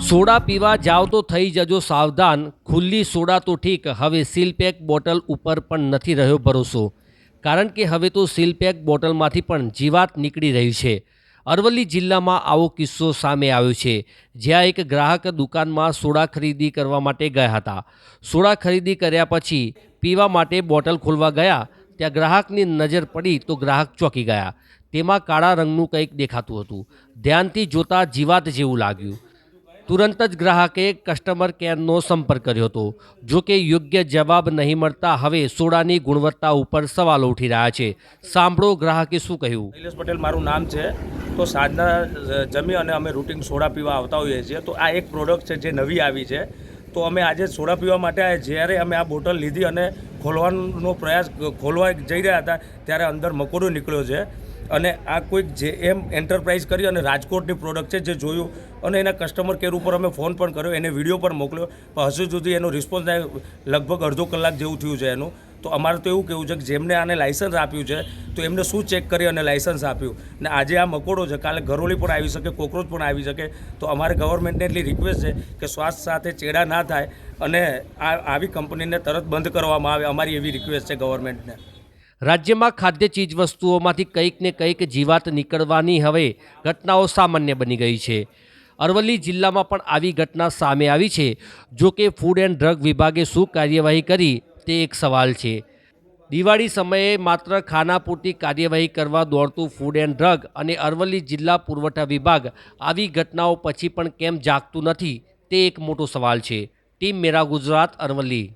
Soda પીવા જાઓ તો થઈ જજો સાવધાન. ખુલ્લી સોડા તો ઠીક, હવે સીલપેક બોટલ ઉપર પણ નથી રહ્યો ભરોસો. કારણ કે હવે તો સીલપેક બોટલમાંથી પણ જીવાત નીકળી રહી છે. અરવલ્લી જિલ્લામાં આવો કિસ્સો સામે આવ્યો છે. જ્યાં એક ગ્રાહક દુકાનમાં સોડા ખરીદી કરવા માટે ગયા હતા. સોડા ખરીદી કર્યા પછી પીવા માટે બોટલ ખોલવા ગયા. ત્યાં ગ્રાહકની નજર પડી તો ગ્રાહક ચોંકી ગયા. તેમાં કાળા રંગનું કંઈક દેખાતું હતું. ધ્યાનથી જોતા જીવાત જેવું લાગ્યું. તુરંત જ ગ્રાહકે કસ્ટમર કેરનો સંપર્ક કર્યો હતો. જો કે યોગ્ય જવાબ નહીં મળતા હવે સોડાની ગુણવત્તા ઉપર સવાલો ઉઠી રહ્યા છે. સાંભળો ગ્રાહકે શું કહ્યું? નિલેશ પટેલ, મારું નામ છે. તો સાંજના જમી અને અમે રૂટિન સોડા પીવા આવતા હોઈએ છીએ. તો આ એક પ્રોડક્ટ છે જે નવી આવી છે. તો અમે આજે સોડા પીવા માટે. જ્યારે અમે આ બોટલ લીધી અને ખોલવાનો પ્રયાસ ખોલવા જઈ રહ્યા હતા, ત્યારે અંદર મકોડો નીકળ્યો છે. અને આ કોઈક જે એમ એન્ટરપ્રાઇઝ કરી અને રાજકોટની પ્રોડક્ટ છે જે જોયું અને એના કસ્ટમર કેર ઉપર અમે ફોન પણ કર્યો, એને વીડિયો પણ મોકલ્યો. પણ હજુ સુધી એનો રિસ્પોન્સ લગભગ અડધો કલાક જેવું થયું છે એનું. તો અમારે તો એવું કહેવું છે કે જેમને આને લાઇસન્સ આપ્યું છે, તો એમને શું ચેક કરી અને લાઇસન્સ આપ્યું? ને આજે આ મકોડો છે, કાલે ઘરોળી પણ આવી શકે, કોકરોચ પણ આવી શકે. તો અમારે ગવર્મેન્ટને એટલી રિક્વેસ્ટ છે કે સ્વાસ્થ્ય સાથે ચેડા ના થાય અને આ આવી કંપનીને તરત બંધ કરવામાં આવે. અમારી એવી રિક્વેસ્ટ છે ગવર્મેન્ટને રાજ્યમાં ખાદ્ય ચીજવસ્તુઓમાંથી કંઈક ને કંઈક જીવાત નીકળવાની હવે ઘટનાઓ સામાન્ય બની ગઈ છે. અરવલ્લી જિલ્લામાં પણ આવી ઘટના સામે આવી છે. જો કે ફૂડ એન્ડ ડ્રગ વિભાગે શું કાર્યવાહી કરી તે એક સવાલ છે. દિવાળી સમયે માત્ર ખાના પૂરતી કાર્યવાહી કરવા દોડતું ફૂડ એન્ડ ડ્રગ અને અરવલ્લી જિલ્લા પુરવઠા વિભાગ આવી ઘટનાઓ પછી પણ કેમ જાગતું નથી, તે એક મોટો સવાલ છે. ટીમ મેરા ગુજરાત, અરવલ્લી.